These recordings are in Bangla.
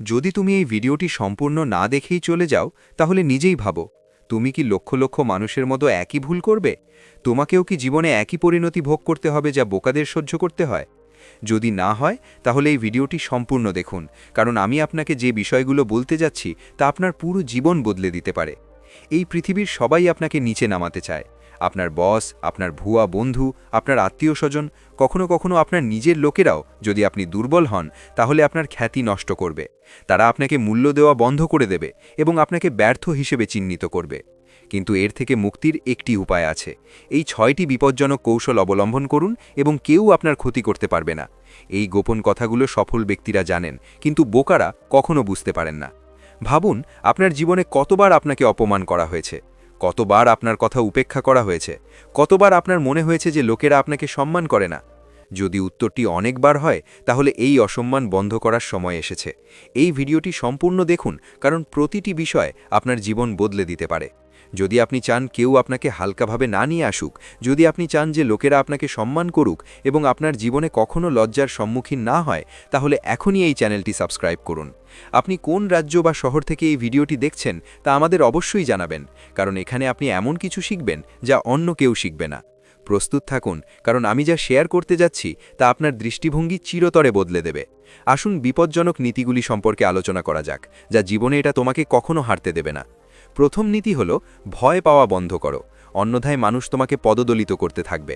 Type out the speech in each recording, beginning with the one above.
যদি তুমি এই ভিডিওটি সম্পূর্ণ না দেখেই চলে যাও, তাহলে নিজেই ভাবো, তুমি কি লক্ষ লক্ষ মানুষের মতো একই ভুল করবে? তোমাকেও কি জীবনে একই পরিণতি ভোগ করতে হবে যা বোকাদের সহ্য করতে হয়? যদি না হয়, তাহলে এই ভিডিওটি সম্পূর্ণ দেখুন, কারণ আমি আপনাকে যে বিষয়গুলো বলতে যাচ্ছি, তা আপনার পুরো জীবন বদলে দিতে পারে। এই পৃথিবীর সবাই আপনাকে নিচে নামাতে চায়। আপনার বস, আপনার ভুয়া বন্ধু, আপনার আত্মীয় স্বজন কখনো কখনো আপনার নিজের লোকেরাও যদি আপনি দুর্বল হন, তাহলে আপনার খ্যাতি নষ্ট করবে। তারা আপনাকে মূল্য দেওয়া বন্ধ করে দেবে এবং আপনাকে ব্যর্থ হিসেবে চিহ্নিত করবে। কিন্তু এর থেকে মুক্তির একটি উপায় আছে। এই ছয়টি বিপজ্জনক কৌশল অবলম্বন করুন এবং কেউ আপনার ক্ষতি করতে পারবে না। এই গোপন কথাগুলো সফল ব্যক্তিরা জানেন, কিন্তু বোকারা কখনো বুঝতে পারেন না। ভাবুন, আপনার জীবনে কতবার আপনাকে অপমান করা হয়েছে। কতবার আপনার কথা উপেক্ষা করা হয়েছে, কতবার আপনার মনে হয়েছে যে লোকেরা আপনাকে সম্মান করে না যদি উত্তরটি অনেকবার হয়, তাহলে এই অসম্মান বন্ধ করার সময় এসেছে। এই ভিডিওটি সম্পূর্ণ দেখুন, কারণ প্রতিটি বিষয় আপনার জীবন বদলে দিতে পারে। যদি আপনি চান কেউ আপনাকে হালকাভাবে না নিয়ে আসুক, যদি আপনি চান যে লোকেরা আপনাকে সম্মান করুক এবং আপনার জীবনে কখনও লজ্জার সম্মুখীন না হয়, তাহলে এখনই এই চ্যানেলটি সাবস্ক্রাইব করুন। আপনি কোন রাজ্য বা শহর থেকে এই ভিডিওটি দেখছেন, তা আমাদের অবশ্যই জানাবেন, কারণ এখানে আপনি এমন কিছু শিখবেন যা অন্য কেউ শিখবে না। প্রস্তুত থাকুন, কারণ আমি যা শেয়ার করতে যাচ্ছি, তা আপনার দৃষ্টিভঙ্গি চিরতরে বদলে দেবে। আসুন বিপজ্জনক নীতিগুলি সম্পর্কে আলোচনা করা যাক, যা জীবনে এটা তোমাকে কখনো হারতে দেবে না। প্রথম নীতি হল, ভয় পাওয়া বন্ধ করো। অন্যথায় মানুষ তোমাকে পদদলিত করতে থাকবে।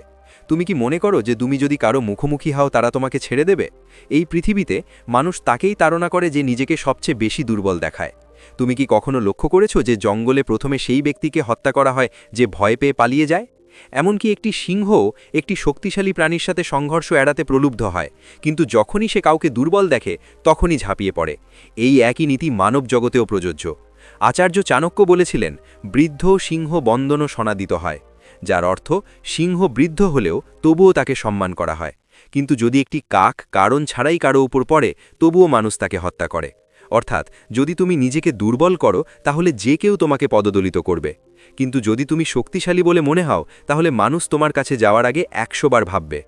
তুমি কি মনে করো যে তুমি যদি কারও মুখোমুখি হও, তারা তোমাকে ছেড়ে দেবে? এই পৃথিবীতে মানুষ তাকেই তাড়না করে যে নিজেকে সবচেয়ে বেশি দুর্বল দেখায়। তুমি কি কখনো লক্ষ্য করেছ যে জঙ্গলে প্রথমে সেই ব্যক্তিকে হত্যা করা হয়, যে ভয় পেয়ে পালিয়ে যায়? এমনকি একটি সিংহ একটি শক্তিশালী প্রাণীর সাথে সংঘর্ষ এড়াতে প্রলুব্ধ হয়। কিন্তু যখনই সে কাউকে দুর্বল দেখে, তখনই ঝাঁপিয়ে পড়ে। এই একই নীতি মানব জগতেও প্রযোজ্য। আচার্য চাণক্য বলেছিলেন, বৃদ্ধ সিংহ বন্দন সনাদিত হয়। যার অর্থ, সিংহ বৃদ্ধ হলেও তবুও তাকে সম্মান করা হয়। কিন্তু যদি একটি কাক কারণ ছাড়াই কারও উপর পড়ে, তবুও মানুষ তাকে হত্যা করে। অর্থাৎ, যদি তুমি নিজেকে দুর্বল করো, তাহলে যে কেউ তোমাকে পদদলিত করবে। কিন্তু যদি তুমি শক্তিশালী বলে মনে হও, তাহলে মানুষ তোমার কাছে যাওয়ার আগে একশোবার ভাববে।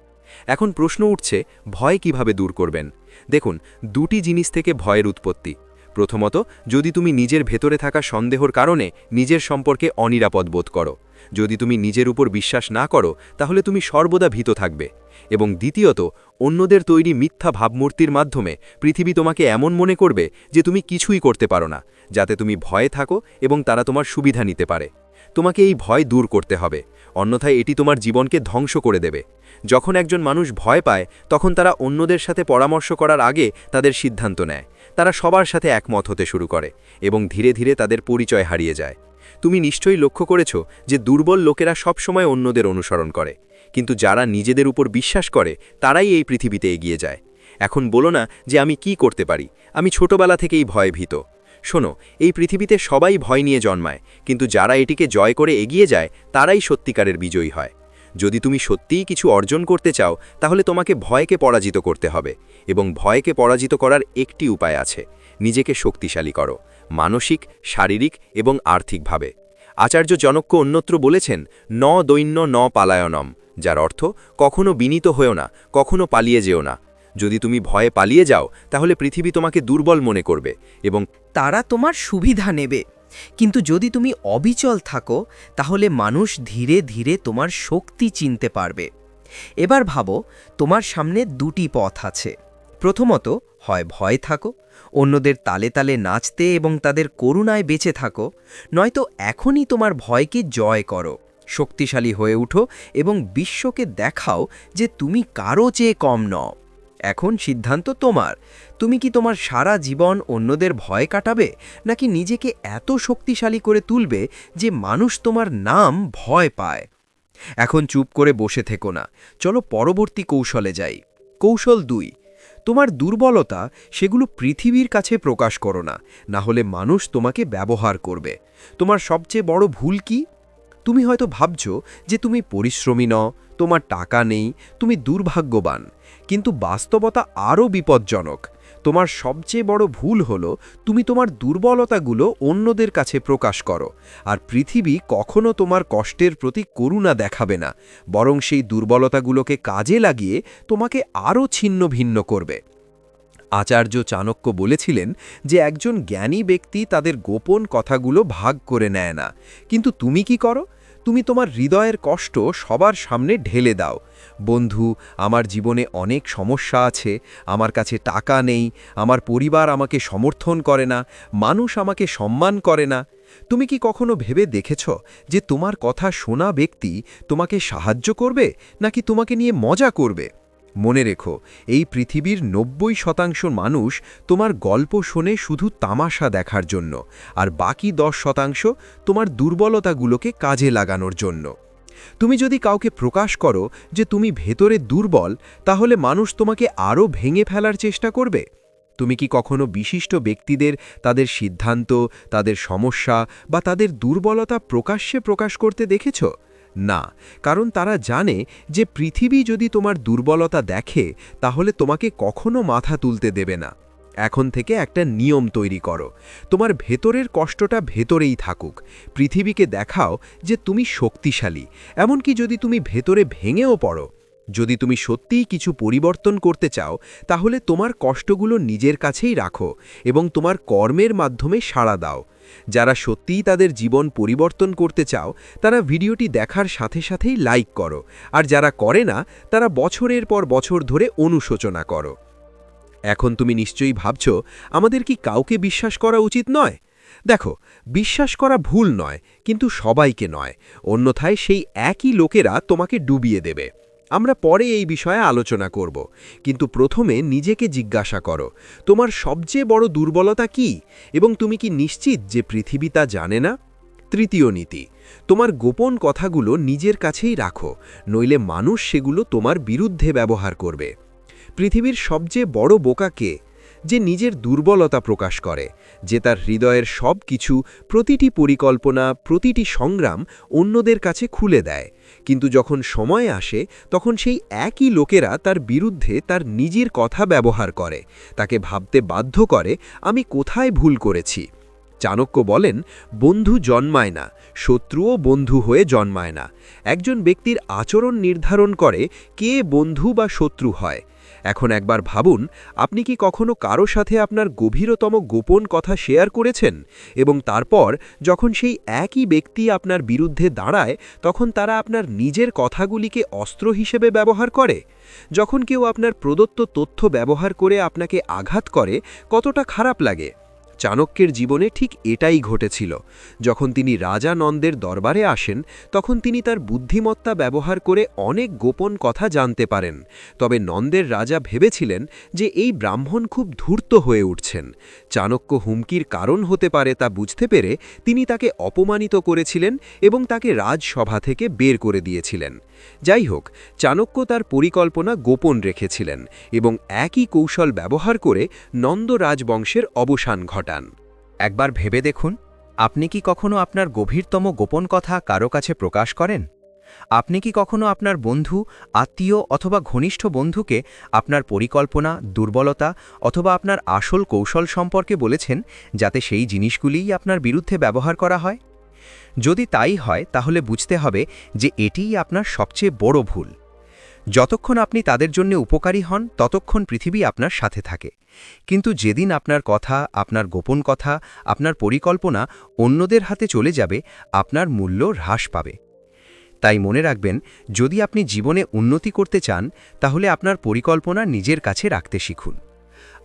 এখন প্রশ্ন উঠছে, ভয় কীভাবে দূর করবেন? দেখুন, দুটি জিনিস থেকে ভয়ের উৎপত্তি। প্রথমত, যদি তুমি নিজের ভেতরে থাকা সন্দেহর কারণে নিজের সম্পর্কে অনিরাপদ বোধ করো। যদি তুমি নিজের উপর বিশ্বাস না করো, তাহলে তুমি সর্বদা ভীত থাকবে। এবং দ্বিতীয়ত, অন্যদের তৈরি মিথ্যা ভাবমূর্তির মাধ্যমে পৃথিবী তোমাকে এমন মনে করবে যে তুমি কিছুই করতে পারো না, যাতে তুমি ভয়ে থাকো এবং তারা তোমার সুবিধা নিতে পারে। তোমাকে এই ভয় দূর করতে হবে, অন্যথায় এটি তোমার জীবনকে ধ্বংস করে দেবে। যখন একজন মানুষ ভয় পায়, তখন তারা অন্যদের সাথে পরামর্শ করার আগে তাদের সিদ্ধান্ত নেয়। তারা সবার সাথে একমত হতে শুরু করে এবং ধীরে ধীরে তাদের পরিচয় হারিয়ে যায়। তুমি নিশ্চয়ই লক্ষ্য করেছ যে দুর্বল লোকেরা সবসময় অন্যদের অনুসরণ করে। কিন্তু যারা নিজেদের উপর বিশ্বাস করে, তারাই এই পৃথিবীতে এগিয়ে যায়। এখন বলো না যে আমি কি করতে পারি। আমি ছোটবেলা থেকেই ভয় ভীত শোনো, এই পৃথিবীতে সবাই ভয় নিয়ে জন্মায়, কিন্তু যারা এটিকে জয় করে এগিয়ে যায়, তারাই সত্যিকারের বিজয়ী হয়। যদি তুমি সত্যিই কিছু অর্জন করতে চাও, তাহলে তোমাকে ভয়কে পরাজিত করতে হবে এবং ভয়কে পরাজিত করার একটি উপায় আছে। নিজেকে শক্তিশালী করো। মানসিক, শারীরিক এবং আর্থিকভাবে। আচার্য জনক্য অন্যত্র বলেছেন, ন দৈন্য ন পালায়নম, যার অর্থ কখনো বিনীত হয়েও না, কখনো পালিয়ে যেও না। যদি তুমি ভয়ে পালিয়ে যাও, তাহলে পৃথিবী তোমাকে দুর্বল মনে করবে এবং তারা তোমার সুবিধা নেবে। কিন্তু যদি তুমি অবিচল থাকো, তাহলে মানুষ ধীরে ধীরে তোমার শক্তি চিনতে পারবে। এবার ভাবো, তোমার সামনে দুটি পথ আছে। প্রথমত হয় ভয় থাকো, অন্যদের তালে তালে নাচতে এবং তাদের করুণায় বেঁচে থাকো, নয়তো এখনই তোমার ভয়কে জয় করো। শক্তিশালী হয়ে উঠো এবং বিশ্বকে দেখাও যে তুমি কারও চেয়ে কম নও। এখন সিদ্ধান্ত তোমার। তুমি কি তোমার সারা জীবন অন্যদের ভয় কাটাবে, নাকি নিজেকে এত শক্তিশালী করে তুলবে যে মানুষ তোমার নাম ভয় পায়? এখন চুপ করে বসে থেকো না। চলো পরবর্তী কৌশলে যাই। কৌশল দুই। তোমার দুর্বলতা সেগুলো পৃথিবীর কাছে প্রকাশ করো না না হলে মানুষ তোমাকে ব্যবহার করবে। তোমার সবচেয়ে বড় ভুল কি? তুমি হয়তো ভাবছ যে তুমি পরিশ্রমী ন তোমার টাকা নেই, তুমি দুর্ভাগ্যবান। কিন্তু বাস্তবতা আরও বিপজ্জনক। তোমার সবচেয়ে বড় ভুল হল, তুমি তোমার দুর্বলতাগুলো অন্যদের কাছে প্রকাশ করো, আর পৃথিবী কখনো তোমার কষ্টের প্রতি করুণা দেখাবে না, বরং সেই দুর্বলতাগুলোকে কাজে লাগিয়ে তোমাকে আরও ছিন্ন ভিন্ন করবে। আচার্য চাণক্য বলেছিলেন যে একজন জ্ঞানী ব্যক্তি তাদের গোপন কথাগুলো ভাগ করে নেয় না, কিন্তু তুমি কি করো? তুমি তোমার হৃদয়ের কষ্ট সবার সামনে ঢেলে দাও। বন্ধু, আমার জীবনে অনেক সমস্যা আছে, আমার কাছে টাকা নেই, আমার পরিবার আমাকে সমর্থন করে না, মানুষ আমাকে সম্মান করে না। তুমি কি কখনো ভেবে দেখেছ যে তোমার কথা শোনা ব্যক্তি তোমাকে সাহায্য করবে, নাকি তোমাকে নিয়ে মজা করবে? মনে রেখো, এই পৃথিবীর নব্বই শতাংশ মানুষ তোমার গল্প শোনে শুধু তামাশা দেখার জন্য, আর বাকি দশ শতাংশ তোমার দুর্বলতাগুলোকে কাজে লাগানোর জন্য। তুমি যদি কাউকে প্রকাশ করো যে তুমি ভেতরে দুর্বল, তাহলে মানুষ তোমাকে আরও ভেঙে ফেলার চেষ্টা করবে? তুমি কি কখনো বিশিষ্ট ব্যক্তিদের তাদের সিদ্ধান্ত, তাদের সমস্যা বা তাদের দুর্বলতা প্রকাশ্যে প্রকাশ করতে দেখেছ? না, কারণ তারা জানে যে পৃথিবী যদি তোমার দুর্বলতা দেখে, তাহলে তোমাকে কখনো মাথা তুলতে দেবে না। এখন থেকে একটা নিয়ম তৈরি করো। তোমার ভেতরের কষ্টটা ভেতরেই থাকুক। পৃথিবীকে দেখাও যে তুমি শক্তিশালী। এমনকি যদি তুমি ভেতরে ভেঙেও পড়ো। যদি তুমি সত্যিই কিছু পরিবর্তন করতে চাও, তাহলে তোমার কষ্টগুলো নিজের কাছেই রাখো এবং তোমার কর্মের মাধ্যমে সাড়া দাও। যারা সত্যিই তাদের জীবন পরিবর্তন করতে চাও, তারা ভিডিওটি দেখার সাথে সাথেই লাইক করো। আর যারা করে না, তারা বছরের পর বছর ধরে অনুশোচনা করো। এখন তুমি নিশ্চয়ই ভাবছ, আমাদের কি কাউকে বিশ্বাস করা উচিত নয়? দেখো, বিশ্বাস করা ভুল নয়, কিন্তু সবাইকে নয়। অন্যথায় সেই একই লোকেরা তোমাকে ডুবিয়ে দেবে। আমরা পরে এই বিষয়ে আলোচনা করব। কিন্তু প্রথমে নিজেকে জিজ্ঞাসা করো, তোমার সবচেয়ে বড় দুর্বলতা কি? এবং তুমি কি নিশ্চিত যে পৃথিবী তা জানে না? তৃতীয় নীতি, তোমার গোপন কথাগুলো নিজের কাছেই রাখো, নইলে মানুষ সেগুলো তোমার বিরুদ্ধে ব্যবহার করবে। পৃথিবীর সবচেয়ে বড় বোকা কে? যে নিজের দুর্বলতা প্রকাশ করে, যে তার হৃদয়ের সব কিছু প্রতিটি পরিকল্পনা, প্রতিটি সংগ্রাম অন্যদের কাছে খুলে দেয়। কিন্তু যখন সময় আসে, তখন সেই একই লোকেরা তার বিরুদ্ধে তার নিজের কথা ব্যবহার করে। তাকে ভাবতে বাধ্য করে, আমি কোথায় ভুল করেছি? চাণক্য বলেন, বন্ধু জন্মায় না, শত্রুও বন্ধু হয়ে জন্মায় না। একজন ব্যক্তির আচরণ নির্ধারণ করে কে বন্ধু বা শত্রু হয়। এখন একবার ভাবুন, আপনি কি কখনো কারও সাথে আপনার গভীরতম গোপন কথা শেয়ার করেছেন? এবং তারপর, যখন সেই একই ব্যক্তি আপনার বিরুদ্ধে দাঁড়ায়, তখন তারা আপনার নিজের কথাগুলিকে অস্ত্র হিসেবে ব্যবহার করে? যখন কেউ আপনার প্রদত্ত তথ্য ব্যবহার করে আপনাকে আঘাত করে, কতটা খারাপ লাগে? চাণক্যের জীবনে ঠিক এটাই ঘটেছিল। যখন তিনি রাজা নন্দের দরবারে আসেন, তখন তিনি তার বুদ্ধিমত্তা ব্যবহার করে অনেক গোপন কথা জানতে পারেন। তবে নন্দের রাজা ভেবেছিলেন যে এই ব্রাহ্মণ খুব ধূর্ত হয়ে উঠছেন। চাণক্য হুমকির কারণ হতে পারে তা বুঝতে পেরে তিনি তাকে অপমানিত করেছিলেন এবং তাকে রাজসভা থেকে বের করে দিয়েছিলেন। যাই হোক, চাণক্য তার পরিকল্পনা গোপন রেখেছিলেন এবং একই কৌশল ব্যবহার করে নন্দ রাজবংশের অবসান ঘটান। একবার ভেবে দেখুন, আপনি কি কখনো আপনার গভীরতম গোপন কথা কারও কাছে প্রকাশ করেন? আপনি কি কখনো আপনার বন্ধু, আত্মীয় অথবা ঘনিষ্ঠ বন্ধুকে আপনার পরিকল্পনা, দুর্বলতা অথবা আপনার আসল কৌশল সম্পর্কে বলেছেন, যাতে সেই জিনিসগুলিই আপনার বিরুদ্ধে ব্যবহার করা হয়? যদি তাই হয়, তাহলে বুঝতে হবে যে এটিই আপনার সবচেয়ে বড় ভুল। যতক্ষণ আপনি তাদের জন্য উপকারী হন, ততক্ষণ পৃথিবী আপনার সাথে থাকে। কিন্তু যেদিন আপনার কথা, আপনার গোপন কথা, আপনার পরিকল্পনা অন্যদের হাতে চলে যাবে, আপনার মূল্য হ্রাস পাবে। তাই মনে রাখবেন, যদি আপনি জীবনে উন্নতি করতে চান, তাহলে আপনার পরিকল্পনা নিজের কাছে রাখতে শিখুন।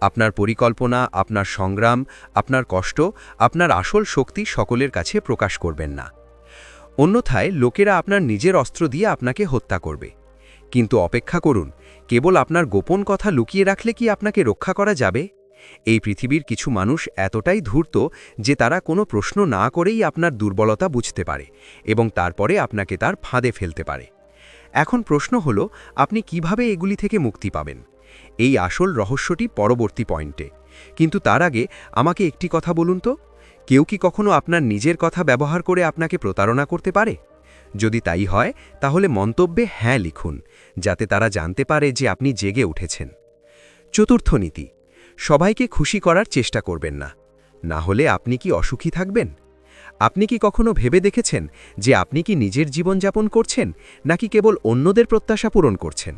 আপনার পরিকল্পনা, আপনার সংগ্রাম, আপনার কষ্ট, আপনার আসল শক্তি সকলের কাছে প্রকাশ করবেন না। অন্যথায় লোকেরা আপনার নিজের অস্ত্র দিয়ে আপনাকে হত্যা করবে। কিন্তু অপেক্ষা করুন, কেবল আপনার গোপন কথা লুকিয়ে রাখলে কি আপনাকে রক্ষা করা যাবে? এই পৃথিবীর কিছু মানুষ এতটাই ধূর্ত যে তারা কোনো প্রশ্ন না করেই আপনার দুর্বলতা বুঝতে পারে এবং তারপরে আপনাকে তার ফাঁদে ফেলতে পারে। এখন প্রশ্ন হল, আপনি কীভাবে এগুলি থেকে মুক্তি পাবেন? এই আসল রহস্যটি পরবর্তী পয়েন্টে। কিন্তু তার আগে আমাকে একটি কথা বলুন তো। কেউ কি কখনো আপনার নিজের কথা ব্যবহার করে আপনাকে প্রতারণা করতে পারে? যদি তাই হয়, তাহলে মন্তব্যে হ্যাঁ লিখুন, যাতে তারা জানতে পারে যে আপনি জেগে উঠেছেন। চতুর্থ নীতি, সবাইকে খুশি করার চেষ্টা করবেন না। না হলে আপনি কি অসুখী থাকবেন? আপনি কি কখনো ভেবে দেখেছেন যে আপনি কি নিজের জীবনযাপন করছেন, নাকি কেবল অন্যদের প্রত্যাশা পূরণ করছেন?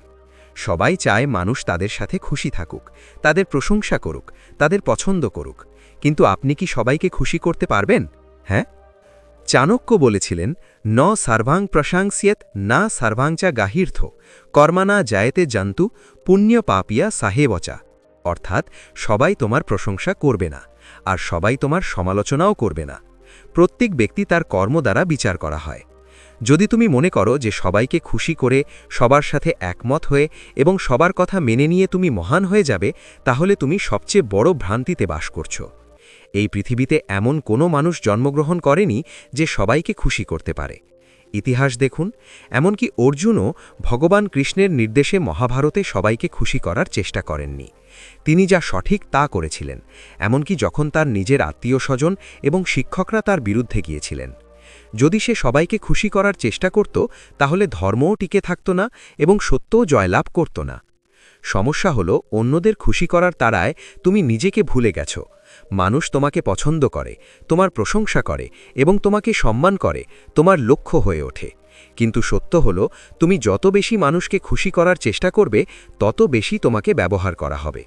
সবাই চায় মানুষ তাদের সাথে খুশি থাকুক, তাদের প্রশংসা করুক, তাদের পছন্দ করুক। কিন্তু আপনি কি সবাইকে খুশি করতে পারবেন? হ্যাঁ? চাণক্য বলেছিলেন, ন সার্ভাং প্রশাংসিয়েত, না সার্ভাংচা গাহির্থ, কর্মানা জায়েতে জন্তু, পুণ্য পাপিয়া সাহেবচা। অর্থাৎ, সবাই তোমার প্রশংসা করবে না, আর সবাই তোমার সমালোচনাও করবে না। প্রত্যেক ব্যক্তি তার কর্ম দ্বারা বিচার করা হয়। যদি তুমি মনে করো যে সবাইকে খুশি করে সবার সাথে একমত হয়ে এবং সবার কথা মেনে নিয়ে তুমি মহান হয়ে যাবে, তাহলে তুমি সবচেয়ে বড় ভ্রান্তিতে বাস করছ। এই পৃথিবীতে এমন কোনো মানুষ জন্মগ্রহণ করেনি যে সবাইকে খুশি করতে পারে। ইতিহাস দেখুন, এমনকি অর্জুনও ভগবান কৃষ্ণের নির্দেশে মহাভারতে সবাইকে খুশি করার চেষ্টা করেননি। তিনি যা সঠিক তা করেছিলেন, এমনকি যখন তার নিজের আত্মীয় স্বজন এবং শিক্ষকরা তার বিরুদ্ধে গিয়েছিলেন। যদি সে সবাইকে খুশি করার চেষ্টা করত, তাহলে ধর্মও টিকে থাকত না এবং সত্যও জয়লাভ করত না। সমস্যা হলো, অন্যদের খুশি করার তাড়ায় তুমি নিজেকে ভুলে গেছো। মানুষ তোমাকে পছন্দ করে, তোমার প্রশংসা করে এবং তোমাকে সম্মান করে, তোমার লক্ষ্য হয়ে ওঠে। কিন্তু সত্য হলো, তুমি যত বেশি মানুষকে খুশি করার চেষ্টা করবে, তত বেশি তোমাকে ব্যবহার করা হবে।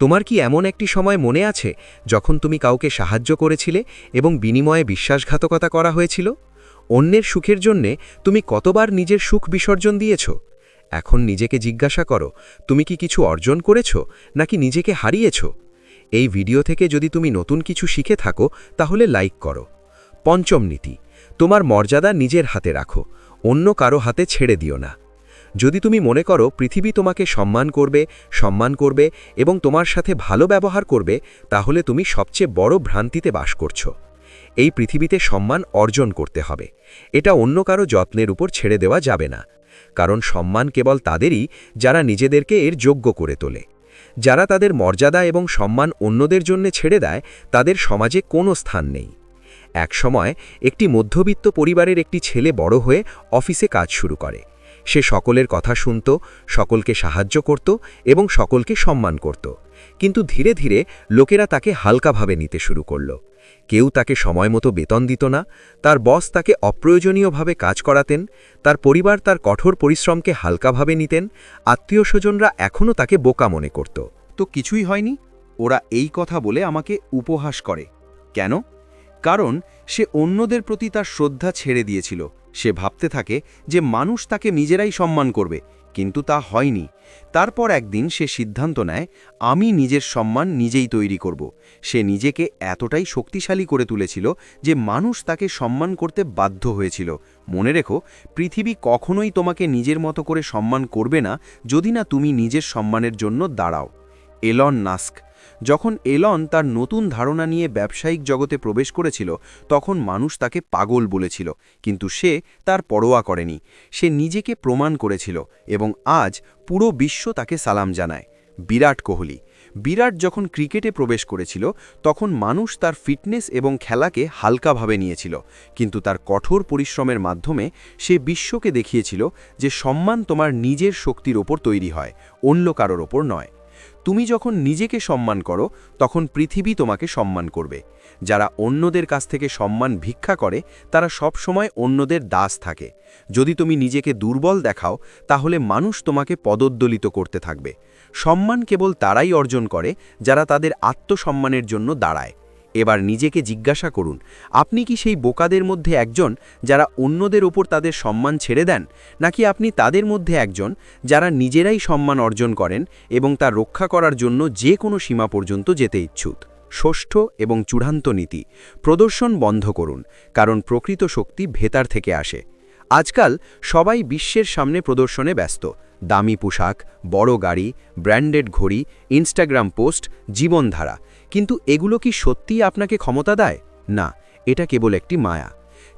তোমার কি এমন একটি সময় মনে আছে যখন তুমি কাউকে সাহায্য করেছিলে এবং বিনিময়ে বিশ্বাসঘাতকতা করা হয়েছিল? অন্যের সুখের জন্যে তুমি কতবার নিজের সুখ বিসর্জন দিয়েছ? এখন নিজেকে জিজ্ঞাসা করো, তুমি কি কিছু অর্জন করেছ নাকি নিজেকে হারিয়েছ? এই ভিডিও থেকে যদি তুমি নতুন কিছু শিখে থাকো, তাহলে লাইক করো। পঞ্চম নীতি, তোমার মর্যাদা নিজের হাতে রাখো, অন্য কারও হাতে ছেড়ে দিও না। যদি তুমি মনে করো পৃথিবী তোমাকে সম্মান করবে সম্মান করবে এবং তোমার সাথে ভালো ব্যবহার করবে, তাহলে তুমি সবচেয়ে বড় ভ্রান্তিতে বাস করছ। এই পৃথিবীতে সম্মান অর্জন করতে হবে। এটা অন্য কারও যত্নের উপর ছেড়ে দেওয়া যাবে না। কারণ সম্মান কেবল তাদেরই যারা নিজেদেরকে এর যোগ্য করে তোলে। যারা তাদের মর্যাদা এবং সম্মান অন্যদের জন্য ছেড়ে দেয়, তাদের সমাজে কোনো স্থান নেই। এক সময় একটি মধ্যবিত্ত পরিবারের একটি ছেলে বড় হয়ে অফিসে কাজ শুরু করে। সে সকলের কথা শুনত, সকলকে সাহায্য করত এবং সকলকে সম্মান করত। কিন্তু ধীরে ধীরে লোকেরা তাকে হালকাভাবে নিতে শুরু করল। কেউ তাকে সময় মতো বেতন দিত না, তার বস তাকে অপ্রয়োজনীয়ভাবে কাজ করাতেন, তার পরিবার তার কঠোর পরিশ্রমকে হালকাভাবে নিতেন আত্মীয় স্বজনরা এখনও তাকে বোকা মনে করত। তো কিছুই হয়নি? ওরা এই কথা বলে আমাকে উপহাস করে। কেন? কারণ সে অন্যদের প্রতি তার শ্রদ্ধা ছেড়ে দিয়েছিল। সে ভাবতে থাকে যে মানুষ তাকে নিজেরাই সম্মান করবে, কিন্তু তা হয়নি। তারপর একদিন সে সিদ্ধান্ত নেয়, আমি নিজের সম্মান নিজেই তৈরি করব। সে নিজেকে এতটাই শক্তিশালী করে তুলেছিল যে মানুষ তাকে সম্মান করতে বাধ্য হয়েছিল। মনে রেখো, পৃথিবী কখনোই তোমাকে নিজের মতো করে সম্মান করবে না যদি না তুমি নিজের সম্মানের জন্য দাঁড়াও। এলন নাস্ক যখন এলন তার নতুন ধারণা নিয়ে ব্যবসায়িক জগতে প্রবেশ করেছিল, তখন মানুষ তাকে পাগল বলেছিল, কিন্তু সে তার পরোয়া করেনি। সে নিজেকে প্রমাণ করেছিল এবং আজ পুরো বিশ্ব তাকে সালাম জানায়। বিরাট কোহলি। বিরাট যখন ক্রিকেটে প্রবেশ করেছিল, তখন মানুষ তার ফিটনেস এবং খেলাকে হালকাভাবে নিয়েছিল, কিন্তু তার কঠোর পরিশ্রমের মাধ্যমে সে বিশ্বকে দেখিয়েছিল যে সম্মান তোমার নিজের শক্তির ওপর তৈরি হয়, অন্য কারোর ওপর নয়। তুমি যখন নিজেকে সম্মান করো, তখন পৃথিবী তোমাকে সম্মান করবে। যারা অন্যদের কাছ থেকে সম্মান ভিক্ষা করে, তারা সব সময় অন্যদের দাস থাকে। যদি তুমি নিজেকে দুর্বল দেখাও, তাহলে মানুষ তোমাকে পদোদ্দলিত করতে থাকবে। সম্মান কেবল তারাই অর্জন করে, যারা তাদের আত্মসম্মানের জন্য দাঁড়ায়। এবার নিজেকে জিজ্ঞাসা করুন, আপনি কি সেই বোকাদের মধ্যে একজন যারা অন্যদের ওপর তাদের সম্মান ছেড়ে দেন, নাকি আপনি তাদের মধ্যে একজন যারা নিজেরাই সম্মান অর্জন করেন এবং তা রক্ষা করার জন্য যে কোনো সীমা পর্যন্ত যেতে ইচ্ছুক? ষষ্ঠ এবং চূড়ান্ত নীতি, প্রদর্শন বন্ধ করুন, কারণ প্রকৃত শক্তি ভেতার থেকে আসে। আজকাল সবাই বিশ্বের সামনে প্রদর্শনে ব্যস্ত, দামি পোশাক, বড় গাড়ি, ব্র্যান্ডেড ঘড়ি, ইনস্টাগ্রাম পোস্ট, জীবনধারা। কিন্তু এগুলো কি সত্যিই আপনাকে ক্ষমতা দেয়? না, এটা কেবল একটি মায়া।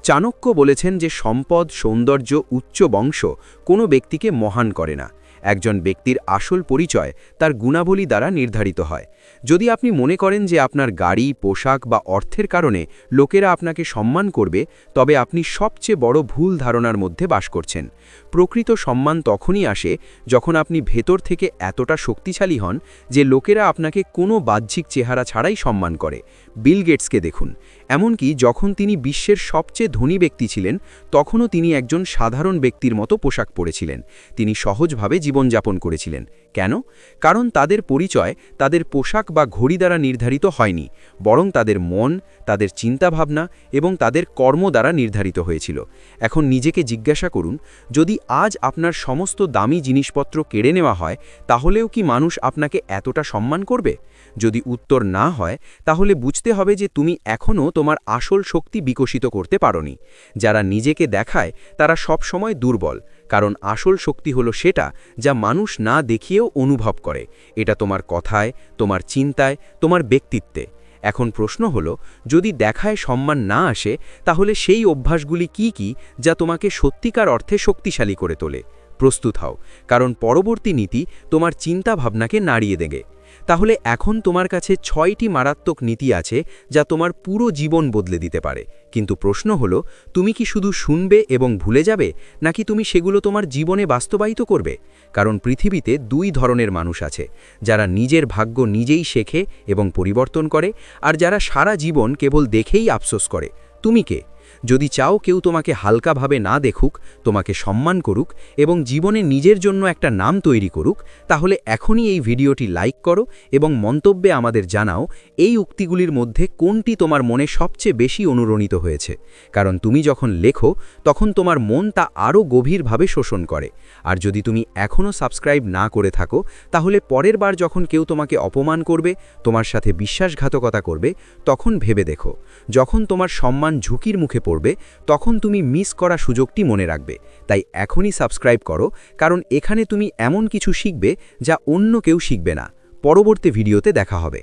চাণক্য বলেছেন যে সম্পদ, সৌন্দর্য, উচ্চ বংশ কোনো ব্যক্তিকে মহান করে না। একজন ব্যক্তির আসল পরিচয় তার গুণাবলী দ্বারা নির্ধারিত হয়। যদি আপনি মনে করেন যে আপনার গাড়ি, পোশাক বা অর্থের কারণে লোকেরা আপনাকে সম্মান করবে, তবে আপনি সবচেয়ে বড় ভুল ধারণার মধ্যে বাস করছেন। প্রকৃত সম্মান তখনই আসে যখন আপনি ভেতর থেকে এতটা শক্তিশালী হন যে লোকেরা আপনাকে কোনো বাহ্যিক চেহারা ছাড়াই সম্মান করে। বিল গেটসকে দেখুন। এমনকি যখন তিনি বিশ্বের সবচেয়ে ধনী ব্যক্তি ছিলেন, তখনও তিনি একজন সাধারণ ব্যক্তির মতো পোশাক পরেছিলেন। তিনি সহজভাবে জীবনযাপন করেছিলেন। কেন? কারণ তাদের পরিচয় তাদের পোশাক বা ঘড়ি দ্বারা নির্ধারিত হয়নি, বরং তাদের মন, তাদের চিন্তাভাবনা এবং তাদের কর্ম দ্বারা নির্ধারিত হয়েছিল। এখন নিজেকে জিজ্ঞাসা করুন, যদি আজ আপনার সমস্ত দামি জিনিসপত্র কেড়ে নেওয়া হয়, তাহলেও কি মানুষ আপনাকে এতটা সম্মান করবে? যদি উত্তর না হয়, তাহলে বুঝতে হবে যে তুমি এখনও তোমার আসল শক্তি বিকশিত করতে পারোনি। যারা নিজেকে দেখায়, তারা সবসময় দুর্বল কারণ আসল শক্তি হলো সেটা যা মানুষ না দেখিয়েও অনুভব করে। এটা তোমার কথায়, তোমার চিন্তায়, তোমার ব্যক্তিত্বে। এখন প্রশ্ন হলো, যদি দেখায় সম্মান না আসে, তাহলে সেই অভ্যাসগুলি কি কি যা তোমাকে সত্যিকার অর্থে শক্তিশালী করে তোলে? প্রস্তুত হও, কারণ পরবর্তী নীতি তোমার চিন্তা ভাবনাকে নাড়িয়ে দেগে তাহলে এখন তোমার কাছে ছয়টি মারাত্মক নীতি আছে যা তোমার পুরো জীবন বদলে দিতে পারে। কিন্তু প্রশ্ন হলো, তুমি কি শুধু শুনবে এবং ভুলে যাবে, নাকি তুমি সেগুলো তোমার জীবনে বাস্তবায়িত করবে? কারণ পৃথিবীতে দুই ধরনের মানুষ আছে, যারা নিজের ভাগ্য নিজেই শেখে এবং পরিবর্তন করে, আর যারা সারা জীবন কেবল দেখেই আফসোস করে। তুমি কে? যদি চাও কেউ তোমাকে হালকাভাবে না দেখুক, তোমাকে সম্মান করুক এবং জীবনে নিজের জন্য একটা নাম তৈরি করুক, তাহলে এখনই এই ভিডিওটি লাইক করো এবং মন্তব্যে আমাদের জানাও এই উক্তিগুলির মধ্যে কোনটি তোমার মনে সবচেয়ে বেশি অনুরণিত হয়েছে। কারণ তুমি যখন লেখো, তখন তোমার মন তা আরও গভীরভাবে শোষণ করে। আর যদি তুমি এখনও সাবস্ক্রাইব না করে থাকো, তাহলে পরের বার যখন কেউ তোমাকে অপমান করবে, তোমার সাথে বিশ্বাসঘাতকতা করবে, তখন ভেবে দেখো। যখন তোমার সম্মান ঝুঁকির মুখে পড়বে তখন তুমি মিস করা সুযোগটি মনে রাখবে। তাই এখনই সাবস্ক্রাইব করো, কারণ এখানে তুমি এমন কিছু শিখবে যা অন্য কেউ শিখবে না। পরবর্তী ভিডিওতে দেখা হবে।